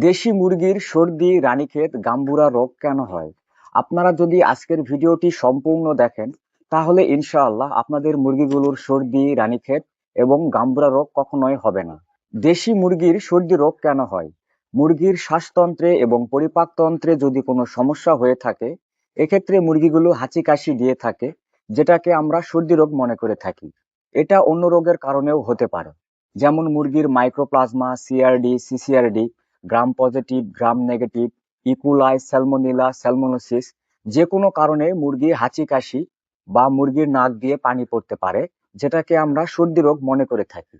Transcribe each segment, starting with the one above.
দেশি মুরগির সর্দি, রানীক্ষেত, গাম্বুরা রোগ কেন হয়? আপনারা যদি আজকের ভিডিওটি সম্পূর্ণ দেখেন, তাহলে ইনশাআল্লাহ আপনাদের মুরগিগুলোর সর্দি, রানীক্ষেত এবং গাম্বুরা রোগ কখনোই হবে না। দেশি মুরগির সর্দি রোগ কেন হয়? মুরগির শ্বাসতন্ত্রে এবং পরিপাকতন্ত্রে যদি কোনো সমস্যা হয়ে থাকে, এক্ষেত্রে মুরগিগুলো হাঁচি কাশি দিয়ে থাকে, যেটাকে আমরা সর্দি রোগ মনে করে থাকি। এটা অন্য রোগের কারণেও হতে পারে। যেমন মুরগির mycoplasma, CRD, CCRD gram positive gram negative E coli salmonella salmonellosis যে কোনো কারণে মুরগি হাঁচি কাশি বা মুরগির নাক দিয়ে পানি পড়তে পারে, যেটাকে আমরা সর্দি রোগ মনে করে থাকি।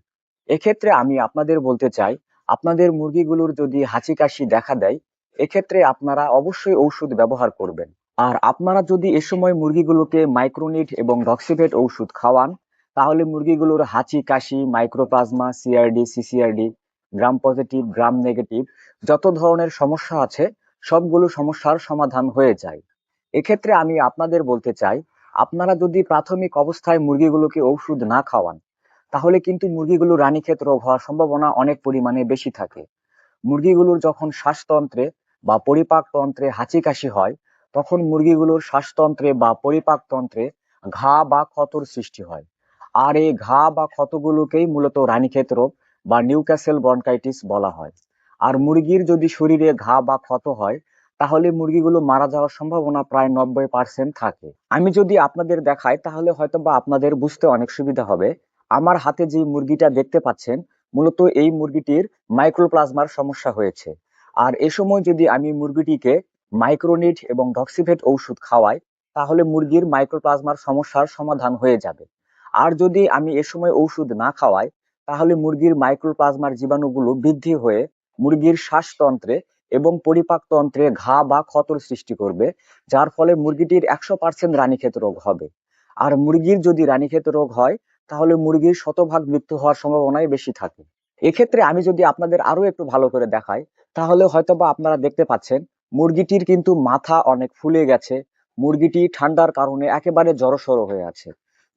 এক্ষেত্রে আমি আপনাদের বলতে চাই, আপনাদের মুরগিগুলোর যদি হাঁচি কাশি দেখা দেয়, এক্ষেত্রে আপনারা অবশ্যই ঔষধ ব্যবহার করবেন। আর আপনারা যদি এ সময় মুরগিগুলোকে মাইক্রোনিট এবং ডক্সিভেট ঔষধ খাওয়ান, তাহলে মুরগিগুলোর হাঁচি কাশি mycoplasma CRD CCRD gram positive gram negative যত ধরনের সমস্যা আছে, সবগুলো সমস্যার সমাধান হয়ে যায়। এক্ষেত্রে আমি আপনাদের বলতে চাই, আপনারা যদি প্রাথমিক অবস্থায় মুরগিগুলোকে ঔষধ না খাওয়ান, তাহলে কিন্তু মুরগিগুলো রানীক্ষেত রোগ হওয়ার সম্ভাবনা অনেক পরিমাণে বেশি থাকে। মুরগিগুলোর যখন শ্বাসতন্ত্রে বা পরিপাকতন্ত্রে হাঁচি কাশি হয়, তখন মুরগিগুলোর শ্বাসতন্ত্রে বা পরিপাকতন্ত্রে ঘা বা ক্ষতর সৃষ্টি হয়। আর এই ঘা বা ক্ষতগুলোকেই মূলত রানীক্ষেত রোগ বা নিউক্যাসেল ব্রনকাইটিস বলা হয়। আর মুরগির যদি শরীরে ঘা বা ক্ষত হয়, তাহলে মুরগিগুলো মারা যাওয়ার সম্ভাবনা প্রায় নব্বই পার্সেন্ট থাকে। আমি যদি আপনাদের দেখাই, তাহলে হয়তো বা আপনাদের বুঝতে অনেক সুবিধা হবে। আমার হাতে যে মুরগিটা দেখতে পাচ্ছেন, মূলত এই মুরগিটির মাইক্রোপ্লাজমার সমস্যা হয়েছে। আর এ সময় যদি আমি মুরগিটিকে মাইক্রোনিট এবং ডক্সিভেট ঔষধ খাওয়াই, তাহলে মুরগির মাইক্রোপ্লাজমার সমস্যার সমাধান হয়ে যাবে। আর যদি আমি এ সময় ঔষধ না খাওয়াই তাহলে মুরগির মাইক্রোপ্লাজমার জীবাণুগুলো বৃদ্ধি হয়ে মুরগির শ্বাসতন্ত্রে এবং পরিপাকতন্ত্রে ঘা বা ক্ষতর সৃষ্টি করবে, যার ফলে মুরগিটির একশো পার্সেন্ট রানীক্ষেত রোগ হবে। আর মুরগির যদি রানীক্ষেত রোগ হয়, তাহলে মুরগির শতভাগ মৃত্যু হওয়ার সম্ভাবনাই বেশি থাকে। এক্ষেত্রে আমি যদি আপনাদের আরও একটু ভালো করে দেখাই, তাহলে হয়তোবা আপনারা দেখতে পাচ্ছেন, মুরগিটির কিন্তু মাথা অনেক ফুলে গেছে, মুরগিটি ঠান্ডার কারণে একেবারে জড়সড় হয়ে আছে।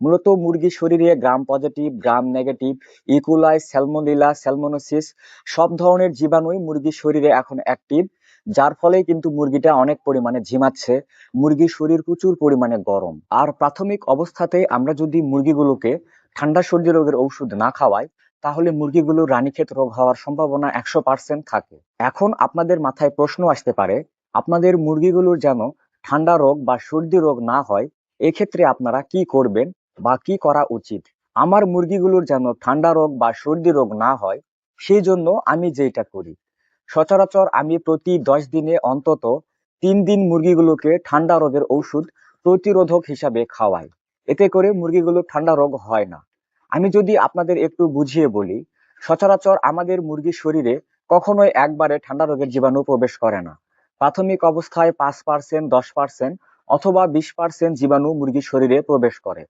মূলত মুরগির শরীরে গ্রাম positive gram negative E coli salmonella স্যালমোনোসিস সব ধরনের জীবাণুই মুরগির শরীরে এখন অ্যাক্টিভ যার ফলে কিন্তু মুরগিটা অনেক পরিমাণে ঝিমাচ্ছে, মুরগির শরীর প্রচুর পরিমাণে গরম। আর প্রাথমিক অবস্থাতে আমরা যদি মুরগিগুলোকে ঠান্ডা সর্দি রোগের ঔষধ না খাওয়াই, তাহলে মুরগিগুলোর রানীক্ষেত রোগ হওয়ার সম্ভাবনা একশো পার্সেন্ট থাকে। এখন আপনাদের মাথায় প্রশ্ন আসতে পারে, আপনাদের মুরগিগুলোর যেন ঠান্ডা রোগ বা সর্দি রোগ না হয়, এক্ষেত্রে আপনারা কি করবেন? বা কি করা উচিত? আমার মুরগিগুলোর যেন ঠান্ডা রোগ বা সর্দি রোগ না হয়, সেই জন্য আমি যেটা করি। সচরাচর আমি প্রতি দশ দিনে অন্তত তিন দিন মুরগিগুলোকে ঠান্ডা রোগের ঔষধ প্রতিরোধক হিসাবে খাওয়াই। এতে করে মুরগিগুলো ঠান্ডা রোগ হয় না। আমি যদি আপনাদের একটু বুঝিয়ে বলি, সচরাচর আমাদের মুরগির শরীরে কখনোই একবারে ঠান্ডা রোগের জীবাণু প্রবেশ করে না। প্রাথমিক অবস্থায় পাঁচ পার্সেন্ট, দশ পার্সেন্ট অথবা বিশ পার্সেন্ট জীবাণু মুরগির শরীরে প্রবেশ করে।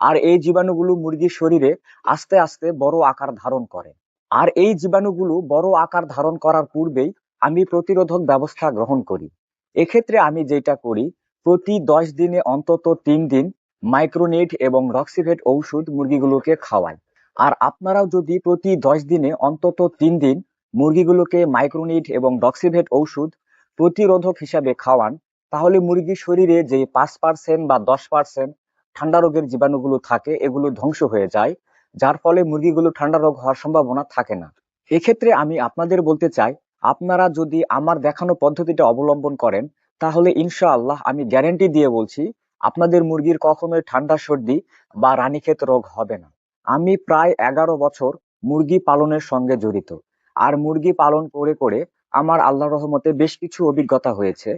আর এই জীবাণুগুলো মুরগির শরীরে আস্তে আস্তে বড় আকার ধারণ করে। আর এই জীবাণুগুলো বড় আকার ধারণ করার পূর্বেই আমি প্রতিরোধক ব্যবস্থা গ্রহণ করি। এক্ষেত্রে আমি যেটা করি, প্রতি দশ দিনে অন্তত তিন দিন মাইক্রোনেট এবং রক্সিভেট ঔষধ মুরগিগুলোকে খাওয়াই। আর আপনারাও যদি প্রতি দশ দিনে অন্তত তিন দিন মুরগিগুলোকে মাইক্রোনিট এবং ডক্সিভেট ঔষধ প্রতিরোধক হিসাবে খাওয়ান, তাহলে মুরগির শরীরে যে পাঁচ পার্সেন্ট বা দশ পার্সেন্ট ঠান্ডা রোগের জীবাণুগুলো থাকে, এগুলো ধ্বংস হয়ে যায়, যার ফলে মুরগিগুলো ঠান্ডা রোগ হওয়ার সম্ভাবনা থাকে না। এক্ষেত্রে আমি আপনাদের বলতে চাই, আপনারা যদি আমার দেখানো পদ্ধতিটা অবলম্বন করেন, তাহলে ইনশাআল্লাহ আমি গ্যারেন্টি দিয়ে বলছি, আপনাদের মুরগির কখনোই ঠান্ডা সর্দি বা রানীক্ষেত রোগ হবে না। আমি প্রায় এগারো বছর মুরগি পালনের সঙ্গে জড়িত, আর মুরগি পালন করে করে আমার আল্লাহ রহমতে বেশ কিছু অভিজ্ঞতা হয়েছে,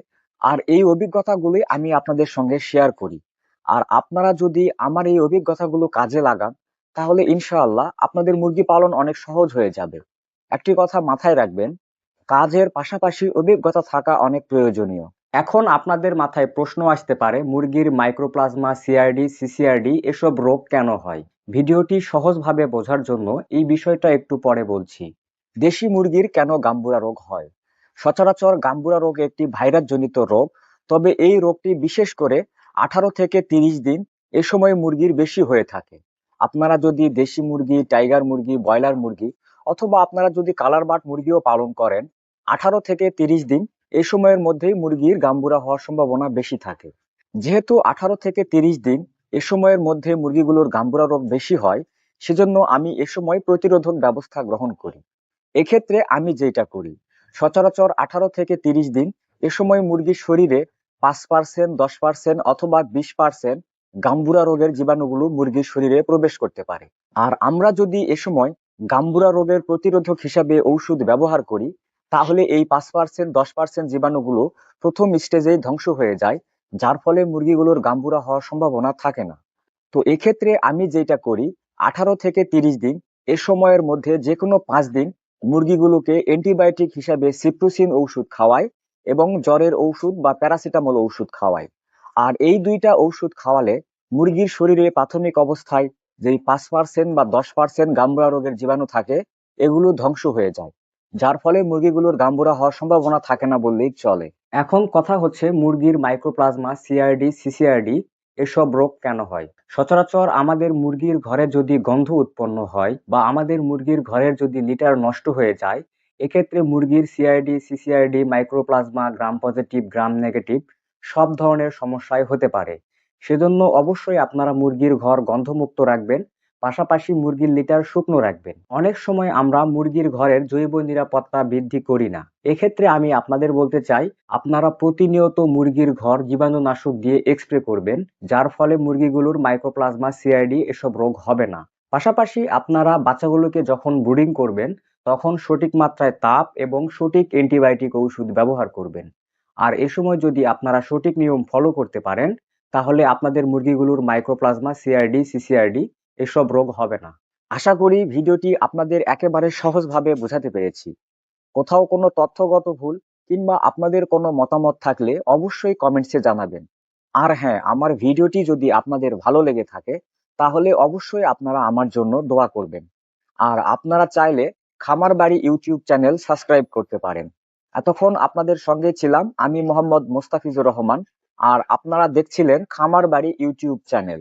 আর এই অভিজ্ঞতাগুলি আমি আপনাদের সঙ্গে শেয়ার করি। আর আপনারা যদি আমার এই অভিজ্ঞতাগুলো কাজে লাগান, তাহলে ইনশাআল্লাহ আপনাদের মুরগি পালন অনেক সহজ হয়ে যাবে। একটি কথা মাথায় রাখবেন, কাজের পাশাপাশি অভিজ্ঞতা থাকা অনেক প্রয়োজনীয়। এখন আপনাদের মাথায় প্রশ্ন আসতে পারে, মুরগির মাইক্রোপ্লাজমা সিআরডি সিসিআরডি এসব রোগ কেন হয়? ভিডিওটি সহজভাবে বোঝার জন্য এই বিষয়টা একটু পরে বলছি। দেশি মুরগির কেন গাম্বুরা রোগ হয়? সচরাচর গাম্বুরা রোগ একটি ভাইরাস জনিত রোগ, তবে এই রোগটি বিশেষ করে আঠারো থেকে তিরিশ দিন এ সময় মুরগির বেশি হয়ে থাকে। আপনারা যদি দেশি মুরগি, টাইগার মুরগি, ব্রয়লার মুরগি অথবা আপনারা যদি কালার বাট মুরগিও পালন করেন, আঠারো থেকে তিরিশ দিন এই সময়ের মধ্যেই মুরগির গাম্বুরা হওয়ার সম্ভাবনা বেশি থাকে। যেহেতু আঠারো থেকে তিরিশ দিন এ সময়ের মধ্যে মুরগিগুলোর গাম্বুরা রোগ বেশি হয়, সেজন্য আমি এ সময় প্রতিরোধক ব্যবস্থা গ্রহণ করি। এক্ষেত্রে আমি যেটা করি, সচরাচর আঠারো থেকে তিরিশ দিন এ সময় মুরগির শরীরে পাঁচ পার্সেন্ট দশ পার্সেন্ট অথবা বিশ পার্সেন্ট গাম্বুরা রোগের জীবাণুগুলো মুরগির শরীরে প্রবেশ করতে পারে। আর আমরা যদি এ সময় গাম্বুরা রোগের প্রতিরোধক হিসাবে ঔষধ ব্যবহার করি, তাহলে এই পাঁচ পার্সেন্ট দশ পার্সেন্ট জীবাণুগুলো প্রথম স্টেজেই ধ্বংস হয়ে যায়, যার ফলে মুরগিগুলোর গাম্বুরা হওয়ার সম্ভাবনা থাকে না। তো এক্ষেত্রে আমি যেটা করি, আঠারো থেকে তিরিশ দিন, এ সময়ের মধ্যে যে কোনো পাঁচ দিন মুরগিগুলোকে অ্যান্টিবায়োটিক হিসাবে সিপ্রোসিন ঔষধ খাওয়াই এবং জ্বরের ঔষধ বা প্যারাসিটামল ঔষধ খাওয়াই আর এই দুইটা ঔষধ খাওয়ালে মুরগির শরীরে প্রাথমিক অবস্থায় যেই পাঁচ পার্সেন্ট বা দশ পার্সেন্ট গাম্বুরা রোগের জীবাণু থাকে, এগুলো ধ্বংস হয়ে যায়। যার ফলে মুরগিগুলোর গাম্বুরা হওয়ার সম্ভাবনা থাকে না বললেই চলে। এখন কথা হচ্ছে মুরগির মাইক্রোপ্লাজমা সিআরডি সিসিআরডি এসব রোগ কেন হয়? সচরাচর আমাদের মুরগির ঘরে যদি গন্ধ উৎপন্ন হয় বা আমাদের মুরগির ঘরের যদি লিটার নষ্ট হয়ে যায় এক্ষেত্রে মুরগির CID CCRD mycoplasma gram positive gram negative সব ধরনের সমস্যাই হতে পারে। সেজন্য অবশ্যই আপনারা মুরগির ঘর গন্ধমুক্ত রাখবেন, পাশাপাশি মুরগির লিটার শুকনো রাখবেন। অনেক সময় আমরা মুরগির ঘরের জৈব নিরাপত্তা বৃদ্ধি করি না। এক্ষেত্রে আমি আপনাদের বলতে চাই, আপনারা প্রতিনিয়ত মুরগির ঘর জীবাণুনাশক দিয়ে এক্সপ্রে করবেন, যার ফলে মুরগিগুলোর মাইক্রোপ্লাজমা সিআইডি এসব রোগ হবে না। পাশাপাশি আপনারা বাচ্চাগুলোকে যখন ব্রুডিং করবেন তখন সঠিক মাত্রায় তাপ এবং সঠিক অ্যান্টিবায়োটিক ওষুধ ব্যবহার করবেন। আর এ সময় যদি আপনারা সঠিক নিয়ম ফলো করতে পারেন, তাহলে আপনাদের মুরগিগুলোর মাইক্রোপ্লাজমা সিআরডি সিসিআরডি এসব রোগ হবে না। আশা করি ভিডিওটি আপনাদের একেবারে সহজভাবে বোঝাতে পেরেছি। কোথাও কোনো তথ্যগত ভুল কিংবা আপনাদের কোনো মতামত থাকলে অবশ্যই কমেন্টসে জানাবেন। আর হ্যাঁ আমার ভিডিওটি যদি আপনাদের ভালো লেগে থাকে, তাহলে অবশ্যই আপনারা আমার জন্য দোয়া করবেন। আর আপনারা চাইলে খামার বাড়ি ইউটিউব চ্যানেল সাবস্ক্রাইব করতে পারেন। এতক্ষণ আপনাদের সঙ্গে ছিলাম আমি মোহাম্মদ মোস্তাফিজুর রহমান, আর আপনারা দেখছিলেন খামার বাড়ি ইউটিউব চ্যানেল।